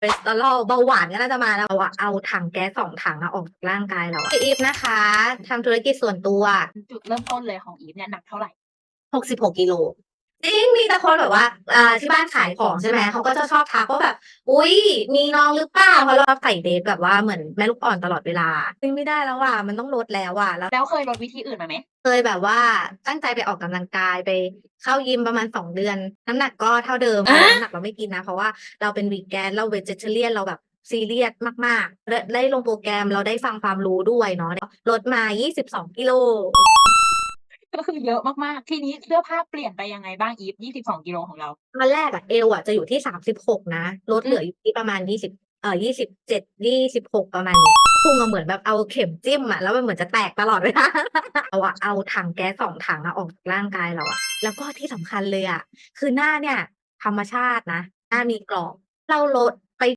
คอเลสเตอรอลเบาหวานก็น่าจะมาแล้วอะเอาถังแก๊สสองถังอะออกจากร่างกายเราอะอีฟนะคะทำธุรกิจส่วนตัว จุดเริ่มต้นเลยของอีฟเนี่ยหนักเท่าไหร่หกสิบหกกิโล จริงมีแต่คนแบบว่าอ่าที่บ้านขายของใช่ไหมเขาก็จะชอบทักว่าแบบ อุ้ยมีน้องหรือเปล่าเพราะเราใส่เดทแบบว่าเหมือนแม่ลูกอ่อนตลอดเวลาจริงไม่ได้แล้วว่ะมันต้องลดแล้วว่ะแล้วแล้วเคยลดวิธีอื่นมาไหมเคยแบบว่าตั้งใจไปออกกำลังกายไปเข้ายิมประมาณสองเดือน น้ำหนักก็เท่าเดิมน้ำหนักเราไม่กินนะ เพราะว่าเราเป็นวีแกนเราเวจเทเรียนเราแบบซีเรียสมากๆ ได้ได้ลงโปรแกรมเราได้ฟังความรู้ด้วยเนาะลดมา 22 กิโลก็คือ เยอะมากๆ ทีนี้เสื้อผ้าเปลี่ยนไปยังไงบ้างอีฟ22กิโลของเราตอนแรกอะเอวอะจะอยู่ที่36นะลดเหลืออยู่ที่ประมาณ20เอ่อ27 26ประมาณนี้พุงอะเหมือนแบบเอาเข็มจิ้มอะแล้วมันเหมือนจะแตกตลอดเวลาเอาอะเอาถังแก๊สสองถังอะออกจากร่างกายเราอะแล้วก็ที่สำคัญเลยอะคือหน้าเนี่ย ธรรมชาตินะ หน้ามีกรอบเราลด